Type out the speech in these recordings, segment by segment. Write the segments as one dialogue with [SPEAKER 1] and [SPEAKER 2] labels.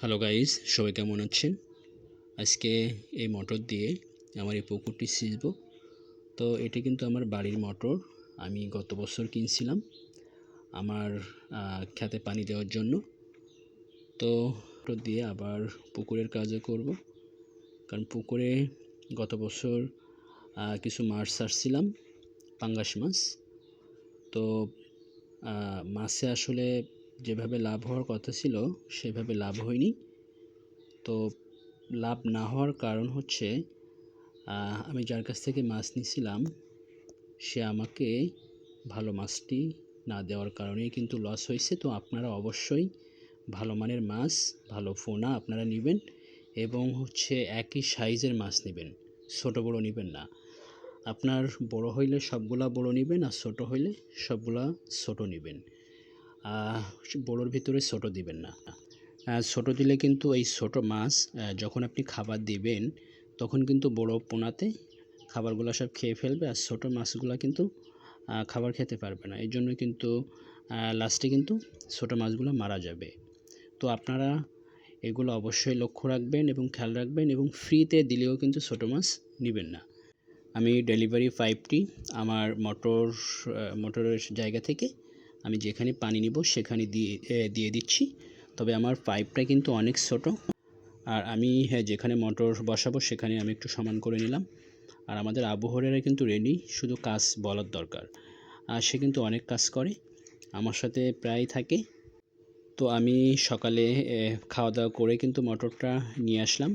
[SPEAKER 1] Hello guys সবাই কেমন আছেন? আজকে এই মোটর দিয়ে আমার এই পুকুরটি সিঁচব। তো এটি কিন্তু আমার বাড়ির মোটর। আমি গত বছর কিনছিলাম আমার খেতে পানি দেওয়ার জন্য। তো মোটর দিয়ে আবার পুকুরের কাজও করব। কারণ পুকুরে গত বছর কিছু মাছ ছাড়ছিলাম, পাঙ্গাস মাছ। তো মাছে আসলে যেভাবে লাভ হওয়ার কথা ছিল, সেভাবে লাভ হয়নি। তো লাভ না হওয়ার কারণ হচ্ছে আমি যার কাছ থেকে মাছ নিছিলাম, সে আমাকে ভালো মাছটি না দেওয়ার কারণেই কিন্তু লস হয়েছে। তো আপনারা অবশ্যই ভালো মানের মাছ, ভালো ফোনা আপনারা নেবেন এবং হচ্ছে একই সাইজের মাছ নেবেন। ছোট বড় নেবেন না। আপনার বড় হইলে সবগুলা বড় নেবেন আর ছোট হইলে সবগুলা ছোট নেবেন। বড়োর ভিতরে ছোট দিবেন না। ছোট দিলে কিন্তু এই ছোট মাছ যখন আপনি খাবার দিবেন, তখন কিন্তু বড় পোনাতে খাবারগুলো সব খেয়ে ফেলবে আর ছোট মাছগুলো কিন্তু খাবার খেতে পারবে না। এই জন্য কিন্তু লাস্টে কিন্তু ছোট মাছগুলো মারা যাবে। তো আপনারা এগুলো অবশ্যই লক্ষ্য রাখবেন এবং খেয়াল রাখবেন এবং ফ্রিতে দিলেও কিন্তু ছোট মাছ নেবেন না। আমি ডেলিভারি পাইপটি আমার মোটর মোটরের জায়গা থেকে আমি যেখানে পানি নিব, সেখানে দিয়ে দিয়ে দিচ্ছি। তবে আমার পাইপটা কিন্তু অনেক ছোট। আর আমি হ্যাঁ যেখানে মোটর বসাবো, সেখানে আমি একটু সমান করে নিলাম। আর আমাদের আবহাওয়ারা কিন্তু রেডি শুধু কাজ বলার দরকার। আর সে কিন্তু অনেক কাজ করে, আমার সাথে প্রায় থাকে। তো আমি সকালে খাওয়া দাওয়া করে কিন্তু মোটরটা নিয়ে আসলাম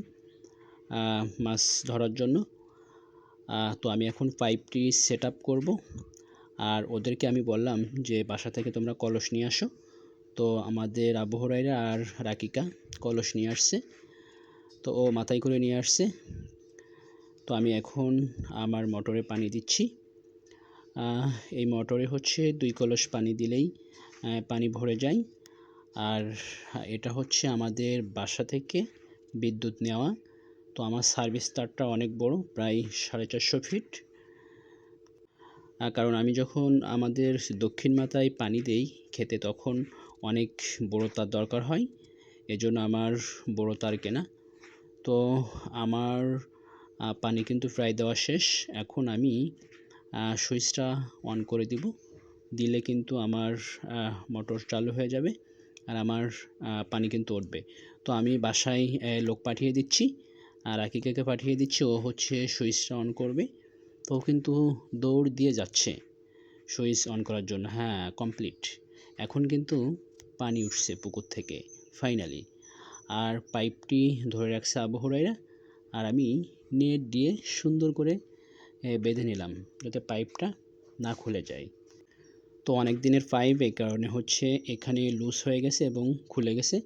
[SPEAKER 1] মাছ ধরার জন্য। তো আমি এখন পাইপটি সেট আপ করব। আর ওদেরকে আমি বললাম যে, বাসা থেকে তোমরা কলস নিয়ে আসো। তো আমাদের আবহরাইরা আর রাকিকা কলস নিয়ে আসছে। তো ও মাথায় করে নিয়ে আসছে। তো আমি এখন আমার মোটরে পানি দিচ্ছি। এই মোটরে হচ্ছে দুই কলস পানি দিলেই পানি ভরে যায়। আর এটা হচ্ছে আমাদের বাসা থেকে বিদ্যুৎ নেওয়া। তো আমার সার্ভিস তারটা অনেক বড়, প্রায় সাড়ে চারশো ফিট। কারণ আমি যখন আমাদের দক্ষিণ মাথায় পানি দেই খেতে, তখন অনেক বড় তার দরকার হয়। এজন্য আমার বড় তার কেনা। তো আমার পানি কিন্তু প্রায় দেওয়া শেষ। এখন আমি সুইচটা অন করে দিব। দিলে কিন্তু আমার মোটর চালু হয়ে যাবে আর আমার পানি কিন্তু উঠবে। তো আমি বাসায় লোক পাঠিয়ে দিচ্ছি। আর আকিকাকে পাঠিয়ে দিচ্ছি। ও হচ্ছে সুইচটা অন করবে। তো কিন্তু দৌড় দিয়ে যাচ্ছে। সুইচ অন করার জন্য। হ্যাঁ কমপ্লিট এখন কিন্তু পানি উঠছে পুকুর থেকে ফাইনালি আর পাইপটি ধরে রাখছে আবহরাইরা আর আমি নেট দিয়ে সুন্দর করে বেঁধে নিলাম যাতে পাইপটা না খুলে যায়। তো অনেক দিনের পাইপ এই কারণে হচ্ছে এখানে লুজ হয়ে গেছে এবং খুলে গেছে।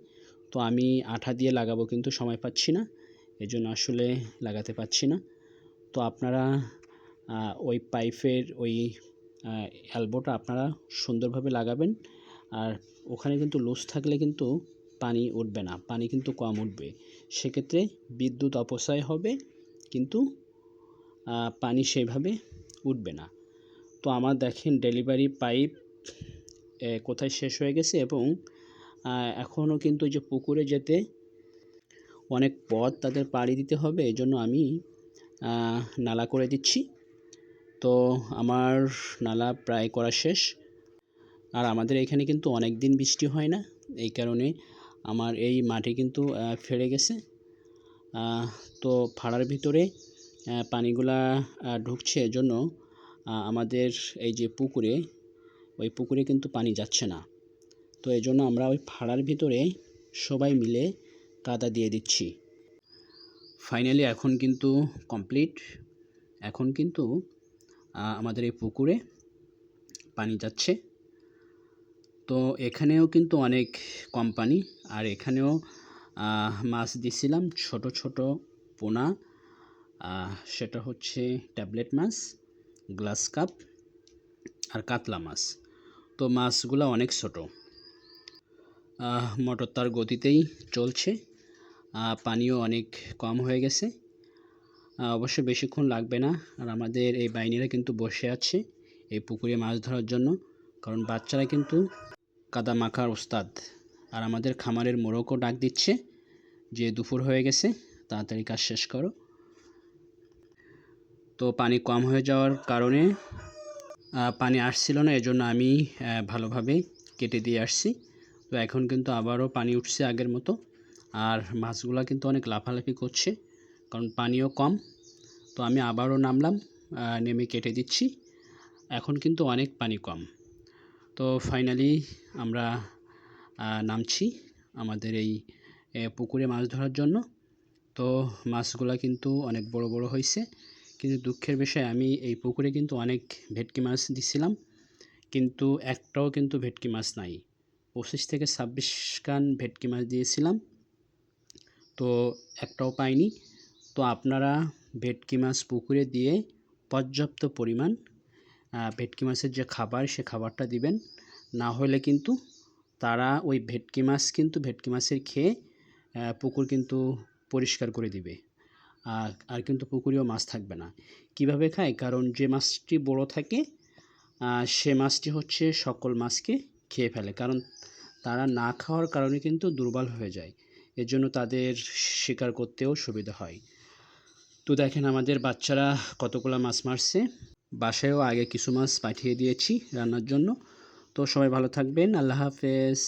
[SPEAKER 1] তো আমি আঠা দিয়ে লাগাবো কিন্তু সময় পাচ্ছি না। এজন্য আসলে লাগাতে পারছি না। তো আপনারা ওই পাইপের ওই অ্যালবোটা আপনারা সুন্দরভাবে লাগাবেন। আর ওখানে কিন্তু লুজ থাকলে কিন্তু পানি উঠবে না, পানি কিন্তু কম উঠবে। সেক্ষেত্রে বিদ্যুৎ অপচয় হবে, কিন্তু পানি সেইভাবে উঠবে না। তো আমার দেখেন ডেলিভারি পাইপ কোথায় শেষ হয়ে গেছে এবং এখনও কিন্তু যে পুকুরে যেতে অনেক পথ তাদের পাড়ি দিতে হবে। এই জন্য আমি নালা করে দিচ্ছি। তো আমার নালা প্রায় করা শেষ। আর আমাদের এখানে কিন্তু অনেক দিন বৃষ্টি হয় না, এই কারণে আমার এই মাটি কিন্তু ফেড়ে গেছে। তো ফাড়ার ভিতরে পানিগুলা ঢুকছে এজন্য আমাদের এই যে পুকুরে, ওই পুকুরে কিন্তু পানি যাচ্ছে না। তো এই জন্য আমরা ওই ফাড়ার ভিতরে সবাই মিলে কাদা দিয়ে দিচ্ছি। ফাইনালি এখন কিন্তু কমপ্লিট এখন কিন্তু আমাদের এই পুকুরে পানি যাচ্ছে। তো এখানেও কিন্তু অনেক কোম্পানি আর এখানেও মাছ দিছিলাম ছোট ছোট পোনা। সেটা হচ্ছে ট্যাবলেট মাছ, গ্লাস কাপ আর কাতলা মাছ। তো মাছগুলো অনেক ছোট। মোটর তার গতিতেই চলছে। পানিও অনেক কম হয়ে গেছে। অবশ্য বেশিক্ষণ লাগবে না। আর আমাদের এই বাইনিরা কিন্তু বসে আছে এই পুকুরে মাছ ধরার জন্য। কারণ বাচ্চারা কিন্তু কাদা মাখার ওস্তাদ। আর আমাদের খামারের মোরগও ডাক দিচ্ছে যে দুপুর হয়ে গেছে, তাড়াতাড়ি কাজ শেষ করো। তো পানি কম হয়ে যাওয়ার কারণে পানি আসছিল না, এজন্য আমি ভালোভাবে কেটে দিয়ে আসছি। তো এখন কিন্তু আবারও পানি উঠছে আগের মতো। আর মাছগুলো কিন্তু অনেক লাফালাফি করছে। কারণ পানিও কম। তো আমি আবারও নামলাম নেমে কেটে দিচ্ছি। এখন কিন্তু অনেক পানি কম। তো ফাইনালি আমরা নামছি আমাদের এই পুকুরে মাছ ধরার জন্য। তো মাছগুলা কিন্তু অনেক বড় বড় হয়েছে কিন্তু দুঃখের বিষয়, আমি এই পুকুরে কিন্তু অনেক ভেটকি মাছ দিছিলাম। কিন্তু একটাও কিন্তু ভেটকি মাছ নাই। পঁচিশ থেকে ছাব্বিশ কান ভেটকি মাছ দিয়েছিলাম। তো একটাও পাইনি। তো আপনারা ভেটকি মাছ পুকুরে দিয়ে পর্যাপ্ত পরিমাণ ভেটকি মাছের যে খাবার, সে খাবারটা দিবেন। না হলে কিন্তু তারা ওই ভেটকি মাছ কিন্তু, ভেটকি মাছের খেয়ে পুকুর কিন্তু পরিষ্কার করে দিবে। আর কিন্তু পুকুরেও মাছ থাকবে না। কীভাবে খায়? কারণ যে মাছটি বড় থাকে সে মাছটি হচ্ছে সকল মাছকে খেয়ে ফেলে। কারণ তারা না খাওয়ার কারণে কিন্তু দুর্বল হয়ে যায়। এর জন্য তাদের শিকার করতেও সুবিধা হয়। তো দেখেন আমাদের বাচ্চারা কতগুলো মাছ মারছে। বাসায়ও আগে কিছু মাছ পাঠিয়ে দিয়েছি রান্নার জন্য। তো সবাই ভালো থাকবেন। আল্লাহ হাফেজ।